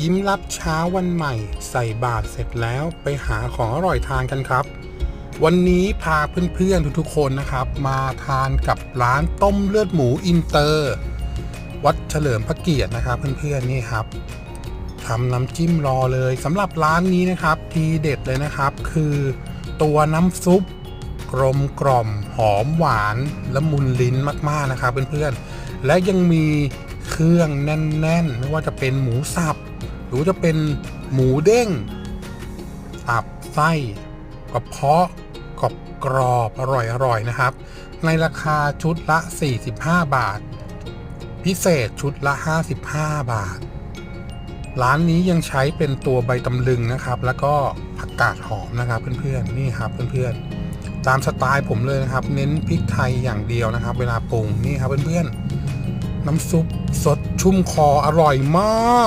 ยิ้มรับเช้าวันใหม่ ใส่บาตรเสร็จแล้วไปหาของอร่อยทานกันครับ วันนี้พาเพื่อนๆทุกๆคนนะครับ มาทานกับร้านต้มเลือดหมูอินเตอร์ วัดเฉลิมพระเกียรตินะครับเพื่อนๆนี่ครับทำน้ำจิ้มรอเลยสำหรับร้านนี้นะครับทีเด็ดเลยนะครับ คือตัวน้ำซุปกลมกล่อมหอมหวานละมุนลิ้นมากๆนะครับเพื่อนๆและยังมีเครื่องแน่น ๆ ไม่ว่าจะเป็นหมูสับ หรือจะเป็นหมูเด้งตับไส้กระเพาะกรอบกรอบอร่อยอร่อยนะครับ ในราคาชุดละ 45 บาท พิเศษชุดละ 55 บาท ร้านนี้ยังใช้เป็นตัวใบตำลึงนะครับ แล้วก็ผักกาดหอมนะครับ เพื่อนๆนี่ครับเพื่อนๆตามสไตล์ผมเลยนะครับ เน้นพริกไทยอย่างเดียวนะครับ เวลาปรุงนี่ครับเพื่อนๆน้ำซุปสดชุ่มคออร่อยมาก